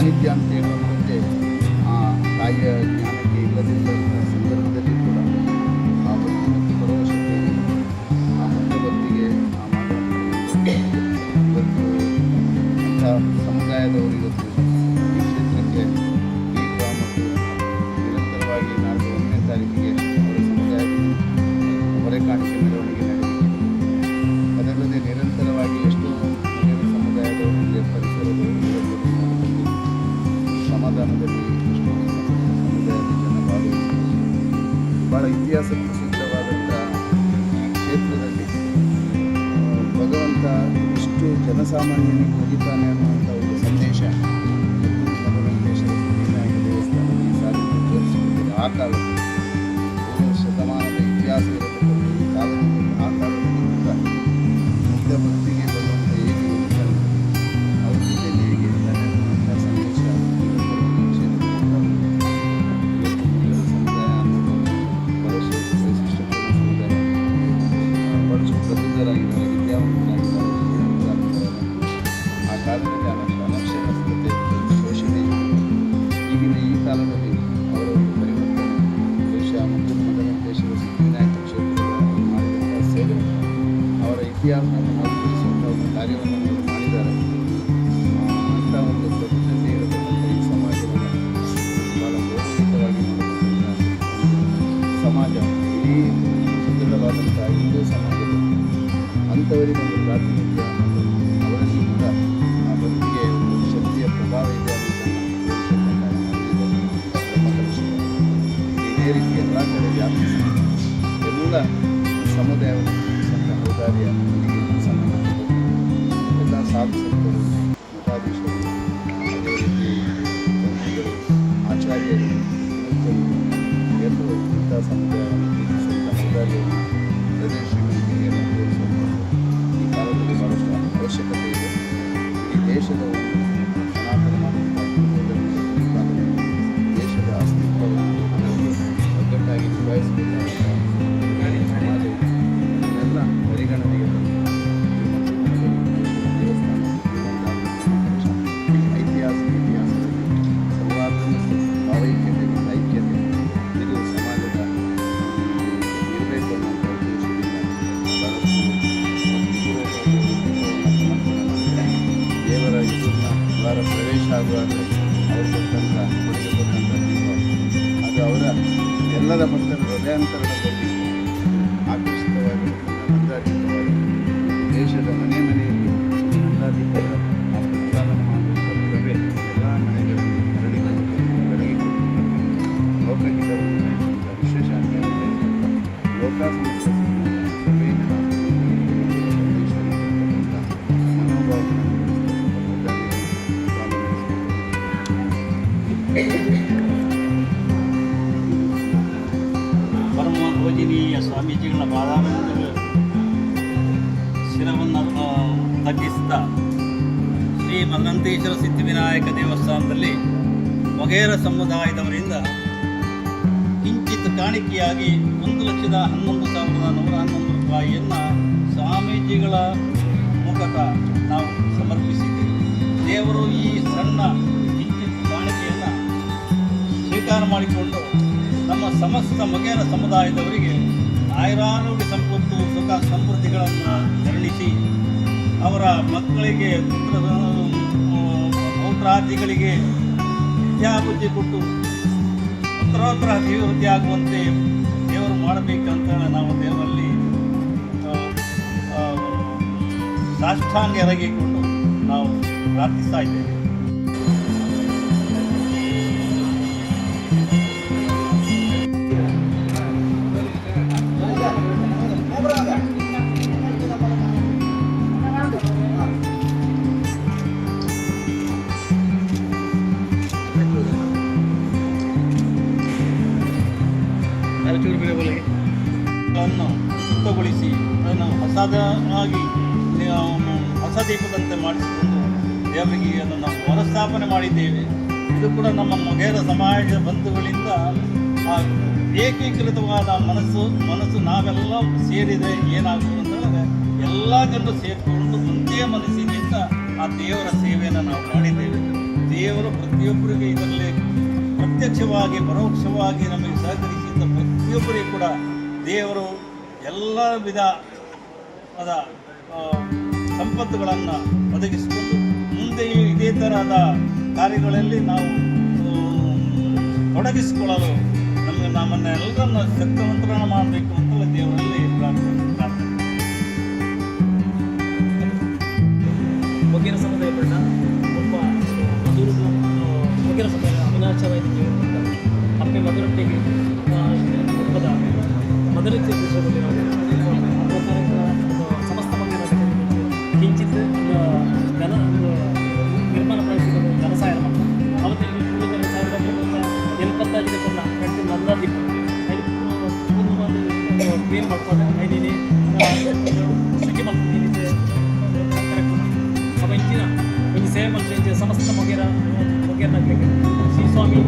ಸಾನ್ನಿಧ್ಯ ಅಂತ ಹೇಳುವಂತೆ ಆ ತಾಯಿಯ ಜ್ಞಾನಕ್ಕೆ ಇಲ್ಲದಿದ್ದಂಥ ಸಂದರ್ಭದಲ್ಲಿ ಕೂಡ ಆ ಭಕ್ತಿ ಬರುವ ಪರವಶತೆಯಲ್ಲಿ ಆ ಮುಂದೆ ಭಕ್ತಿಗೆ ಆ ಮಾನವ ಇವತ್ತು ಅಂಥ ಸಮುದಾಯದವರು ಇವತ್ತು ಜನಸಾಮಾನ್ಯನಿಗೆ ಒಲಿತಾನೆ ಅನ್ನುವಂಥ ಒಂದು ಸಂದೇಶ ದೇವಸ್ಥಾನ ಈ ಆ ಕಾಲದಲ್ಲಿ. ಇತಿಹಾಸವನ್ನು ಮರುಕಳಿಸುವಂಥ ಒಂದು ಕಾರ್ಯವನ್ನು ಅವರು ಮಾಡಿದ್ದಾರೆ ಅಂಥ ಒಂದು ಪ್ರಬುದ್ಧತೆ ಇರತಕ್ಕಂಥ ಈ ಸಮಾಜವನ್ನು ಭಾಳ ಗೌರವಯುತವಾಗಿ ಸಮಾಜ ಇಡೀ ಸುದೃಢವಾದಂಥ ಹಿಂದೂ ಸಮಾಜದಲ್ಲಿ ಅಂಥವರಿಗೆ ಒಂದು ಪ್ರಾತಿನಿಧ್ಯ ಶಕ್ತಿಯ ಪ್ರಭಾವ ಇದೇ ರೀತಿ ಎಲ್ಲ ಕಡೆ ವ್ಯಾಪಿಸಿ ಎಲ್ಲ ಸಮುದಾಯವನ್ನು Darya, insanlar. Bundan sağlık sektörü, mukabele sektörü, Acayip, yapılı, iddia sanatı, sanatı, sanatı, ದ್ವಾರ ಪ್ರವೇಶ ಅವರು ಅದು ಅವರ ಎಲ್ಲರ ಮಟ್ಟದ ಹೃದಯಾಂತರದಲ್ಲಿ ಆಕರ್ಷಿತವಾಗಿ ಶಿರವನ್ನು ತಗ್ಗಿಸ್ತಾ ಶ್ರೀ ಮಂಗಂತೇಶ್ವರ ಸಿದ್ಧಿವಿನಾಯಕ ದೇವಸ್ಥಾನದಲ್ಲಿ ಮೊಗೇರ ಸಮುದಾಯದವರಿಂದ ಕಿಂಚಿತ್ ಕಾಣಿಕೆಯಾಗಿ ಒಂದು ಲಕ್ಷದ ಹನ್ನೊಂದು ಸಾವಿರದ ನೂರ ಹನ್ನೊಂದು ರೂಪಾಯಿಯನ್ನು ಸ್ವಾಮೀಜಿಗಳ ಮೂಲಕ ನಾವು ಸಮರ್ಪಿಸಿದ್ದೇವೆ. ದೇವರು ಈ ಸಣ್ಣ ಕಿಂಚಿತ್ ಕಾಣಿಕೆಯನ್ನು ಸ್ವೀಕಾರ ಮಾಡಿಕೊಂಡು ನಮ್ಮ ಸಮಸ್ತ ಮೊಗೇರ ಸಮುದಾಯದವರಿಗೆ ಆಯುರಾರೋಗ್ಯ ಸಂಪತ್ತು ಸುಖ ಸಮೃದ್ಧಿಗಳನ್ನು ಅವರ ಮಕ್ಕಳಿಗೆ ಪುತ್ರ ಪೌತ್ರಾದಿಗಳಿಗೆ ವಿದ್ಯಾಬುದ್ಧಿ ಕೊಟ್ಟು ಉತ್ತರೋತ್ತರ ಅಭಿವೃದ್ಧಿ ಆಗುವಂತೆ ದೇವರು ಮಾಡಬೇಕಂತ ನಾವು ದೇವರಲ್ಲಿ ಸಾಷ್ಟಾಂಗ ಎರಗಿಕೊಂಡು ನಾವು ಪ್ರಾರ್ಥಿಸ್ತಾ ಇದ್ದೇವೆ. ವನ್ನು ಮುಕ್ತಗೊಳಿಸಿ ಅದನ್ನು ಹೊಸದಾಗಿ ಹೊಸ ದೀಪದಂತೆ ಮಾಡಿಸಿಕೊಂಡು ದೇವರಿಗೆ ಅದನ್ನು ನಾವು ಹೊರಸ್ಥಾಪನೆ ಮಾಡಿದ್ದೇವೆ. ಇದು ಕೂಡ ನಮ್ಮ ಮೊಗೇರ ಸಮಾಜ ಬಂಧುಗಳಿಂದ ಆ ಏಕೀಕೃತವಾದ ಮನಸ್ಸು ಮನಸ್ಸು ನಾವೆಲ್ಲ ಸೇರಿದೆ ಏನಾಗ್ತದೆ ಅಂತ ಎಲ್ಲ ಜನರು ಸೇರಿಕೊಂಡು ಒಂದೇ ಮನಸ್ಸಿನಿಂದ ಆ ದೇವರ ಸೇವೆಯನ್ನು ನಾವು ಮಾಡಿದ್ದೇವೆ. ದೇವರು ಪ್ರತಿಯೊಬ್ಬರಿಗೆ ಇದರಲ್ಲಿ ಪ್ರತ್ಯಕ್ಷವಾಗಿ, ಪರೋಕ್ಷವಾಗಿ ನಮಗೆ ಸಹಕರಿಸಿದ ಪ್ರತಿಯೊಬ್ಬರಿಗೂ ಕೂಡ ದೇವರು ಎಲ್ಲ ವಿಧ ಅದ ಆ, ಸಂಪತ್ತುಗಳನ್ನು ಒದಗಿಸಿಕೊಂಡು ಮುಂದೆಯೂ ಇದೇ ತರಹದ ಕಾರ್ಯಗಳಲ್ಲಿ ನಾವು ತೊಡಗಿಸಿಕೊಳ್ಳಲು ನಮಗೆ ನಮ್ಮನ್ನೆಲ್ಲರನ್ನು ಶಕ್ತವಂತರನ್ನು ಮಾಡಬೇಕು ಅಂತ ದೇವರಲ್ಲಿ ಪ್ರಾರ್ಥನೆ ಪ್ರಾರ್ಥನೆ ಸಮುದಾಯ கேரளா கிரிக்கெட் சீசாமி